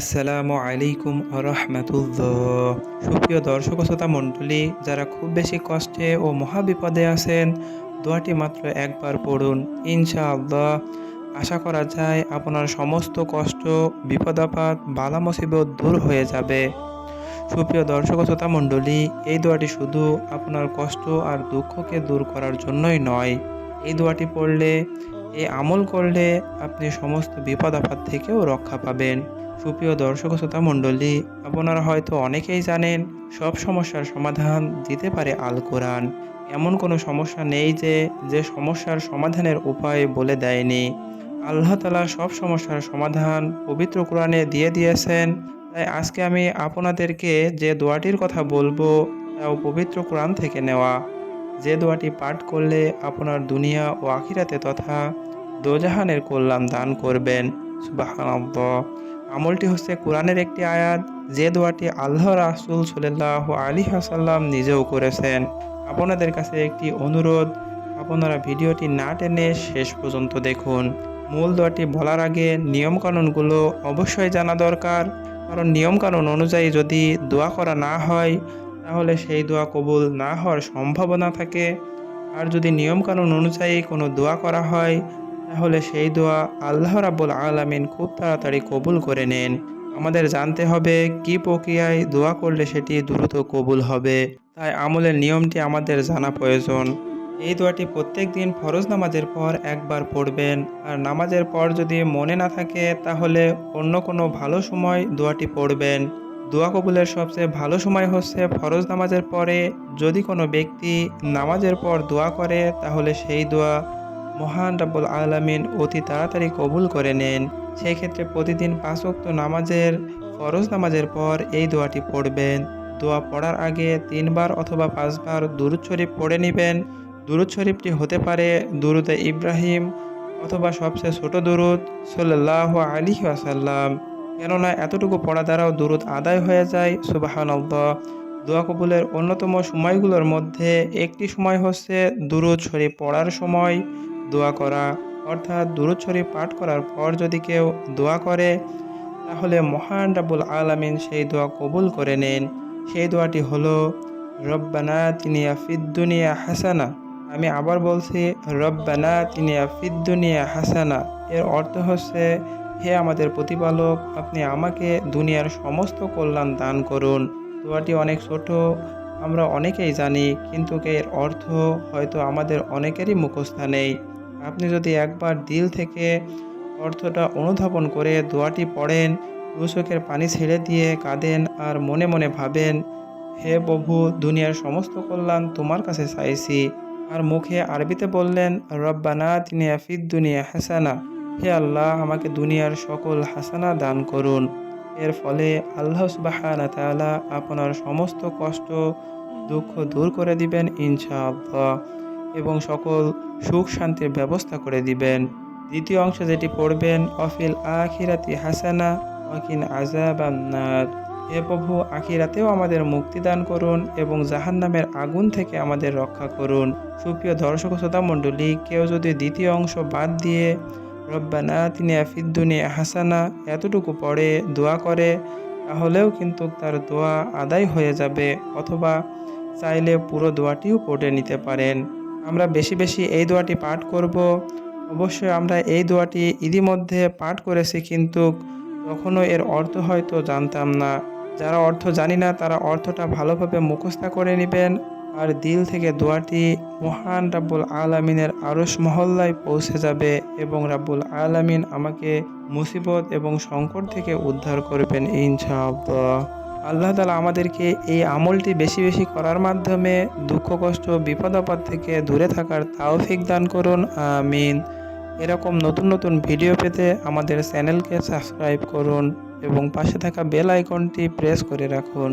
আসসালামু আলাইকুম রহমতুল্লাহ সুপ্রিয় দর্শক শ্রোতা মণ্ডলী, যারা খুব বেশি কষ্টে ও মহাবিপদে আছেন, দোয়াটি মাত্র একবার পড়ুন, ইনশাআল্লাহ। আশা করা যায় আপনার সমস্ত কষ্ট বিপদাপাত বালা মুসিবত দূর হয়ে যাবে। সুপ্রিয় দর্শক শ্রোতা মণ্ডলী, এই দোয়াটি শুধু আপনার কষ্ট আর দুঃখকে দূর করার জন্যই নয়। এই দোয়াটি পড়লে, এই আমল করলে আপনি সমস্ত বিপদ আপদ থেকেও রক্ষা পাবেন। সুপ্রিয় দর্শক শ্রোতা মণ্ডলী, আপনারা হয়তো অনেকেই জানেন, সব সমস্যার সমাধান দিতে পারে আল কোরআন। এমন কোনো সমস্যা নেই যে যে সমস্যার সমাধানের উপায় বলে দেয়নি। আল্লাহ তালা সব সমস্যার সমাধান পবিত্র কোরআনে দিয়ে দিয়েছেন। তাই আজকে আমি আপনাদেরকে যে দোয়াটির কথা বলব, তাও পবিত্র কোরআন থেকে নেওয়া। যে দোয়াটি পাঠ করলে আপনার দুনিয়া ও আখিরাতে তথা দোজাহানের কল্যাণ দান করবেন। সুবাহানাল্লাহ। আমলটি হচ্ছে কোরআনের একটি আয়াত যে দোয়াটি আল্লাহ রাসুল সাল্লাহ আলী হাসাল্লাম নিজেও করেছেন। আপনাদের কাছে একটি অনুরোধ, আপনারা ভিডিওটি না টেনে শেষ পর্যন্ত দেখুন। মূল দোয়াটি বলার আগে নিয়মকানুনগুলো অবশ্যই জানা দরকার। কারণ নিয়মকানুন অনুযায়ী যদি দোয়া করা না হয়, তাহলে সেই দোয়া কবুল না হওয়ার সম্ভাবনা থাকে। আর যদি নিয়মকানুন অনুযায়ী কোনো দোয়া করা হয় তাহলে সেই দোয়া আল্লাহ রাব্বুল আলামিন খুব তাড়াতাড়ি কবুল করে নেন। আমাদের জানতে হবে কি প্রক্রিয়ায় দোয়া করলে সেটি দ্রুত কবুল হবে। তাই আমলের নিয়মটি আমাদের জানা প্রয়োজন। এই দোয়াটি প্রত্যেক দিন ফরজ নামাজের পর একবার পড়বেন। আর নামাজের পর যদি মনে না থাকে, তাহলে অন্য কোনো ভালো সময় দোয়াটি পড়বেন। দোয়া কবুলের সবচেয়ে ভালো সময় হচ্ছে ফরজ নামাজের পরে। যদি কোনো ব্যক্তি নামাজের পর দোয়া করে, তাহলে সেই দোয়া মহান রাব্বুল আলামিন অতি তাড়াতাড়ি কবুল করে নেন। সেই ক্ষেত্রে প্রতিদিন পাঁচ ওয়াক্ত নামাজের, ফরজ নামাজের পর এই দোয়াটি পড়বেন। দোয়া পড়ার আগে তিনবার অথবা পাঁচবার দুরুদ শরীফ পড়ে নেবেন। দুরুদ শরীফটি হতে পারে দুরুদে ইব্রাহিম অথবা সবচেয়ে ছোট দুরুদ সাল্লাহ আলী আসাল্লাম কেননা এতটুকু পড়া দ্বারাও দুরুদ আদায় হয়ে যায় সুবাহান দোয়া কবুলের অন্যতম সময়গুলোর মধ্যে একটি সময় হচ্ছে দুরুদ শরীফ পড়ার সময়। দোয়া করা, অর্থাৎ দুরুদ শরীফ পাঠ করার পর যদি কেউ দোয়া করে, তাহলে মহান রাবুল আলামিন সেই দোয়া কবুল করে নেন। সেই দোয়াটি হলো, রব্বানা তিনি দুনিয়া হাসানা। আমি আবার বলছি, রব্বানা তিনি দুনিয়া হাসানা। এর অর্থ হচ্ছে, হে আমাদের প্রতিপালক, আপনি আমাকে দুনিয়ার সমস্ত কল্যাণ দান করুন। দোয়াটি অনেক ছোট, আমরা অনেকেই জানি, কিন্তু এর অর্থ হয়তো আমাদের অনেকেরই মুখস্থ নেই। আপনি যদি একবার দিল থেকে অর্থটা অনুধাবন করে দোয়াটি পড়েন দু চোখের পানি ছেড়ে দিয়ে কাঁদেন আর মনে মনে ভাবেন, হে প্রভু, দুনিয়ার সমস্ত কল্যাণ তোমার কাছে চাইছি। আর মুখে আরবিতে বললেন, রব্বানা তিনি আফিদ দুনিয়া হাসানা। হে আল্লাহ, আমাকে দুনিয়ার সকল হাসানা দান করুন। এর ফলে আল্লাহ সুবাহানা তাআলা আপনার সমস্ত কষ্ট, দুঃখ দূর করে দিবেন ইনশাআল্লাহ। এবং সকল সুখ শান্তির ব্যবস্থা করে দিবেন। দ্বিতীয় অংশ যেটি পড়বেন, অফিল আখিরাতি হাসানা, অকিন আজাবান্নার হে প্রভু, আখিরাতেও আমাদের মুক্তি দান করুন এবং জাহান্নামের আগুন থেকে আমাদের রক্ষা করুন। সুপ্রিয় দর্শক শ্রোতা মণ্ডলী, কেউ যদি দ্বিতীয় অংশ বাদ দিয়ে রব্বানা তিনি আফিদ্দুনিয়া হাসানা এতটুকু পড়ে, দোয়া করে, তাহলেও কিন্তু তার দোয়া আদায় হয়ে যাবে, অথবা চাইলে পুরো দোয়াটিও পড়ে নিতে পারেন। আমরা বেশি বেশি এই দোয়াটি পাঠ করব। অবশ্যই আমরা এই দোয়াটি ইতিমধ্যে পাঠ করেছি, কিন্তু তখনও এর অর্থ হয়তো জানতাম না। যারা অর্থ জানি না, তারা অর্থটা ভালোভাবে মুখস্থ করে নেবেন আর দিল থেকে দোয়াটি মহান রাব্বুল আলমিনের আরস মহল্লায় পৌঁছে যাবে এবং রাব্বুল আলমিন আমাকে মুসিবত এবং সংকট থেকে উদ্ধার করবেন ইনশাআল্লাহ। আল্লাহ তালা আমাদেরকে এই আমলটি বেশি বেশি করার মাধ্যমে দুঃখ, কষ্ট বিপদ আপদ থেকে দূরে থাকার তাওফিক দান করুন, আমিন। এরকম নতুন নতুন ভিডিও পেতে আমাদের চ্যানেলকে সাবস্ক্রাইব করুন এবং পাশে থাকা বেল আইকনটি প্রেস করে রাখুন।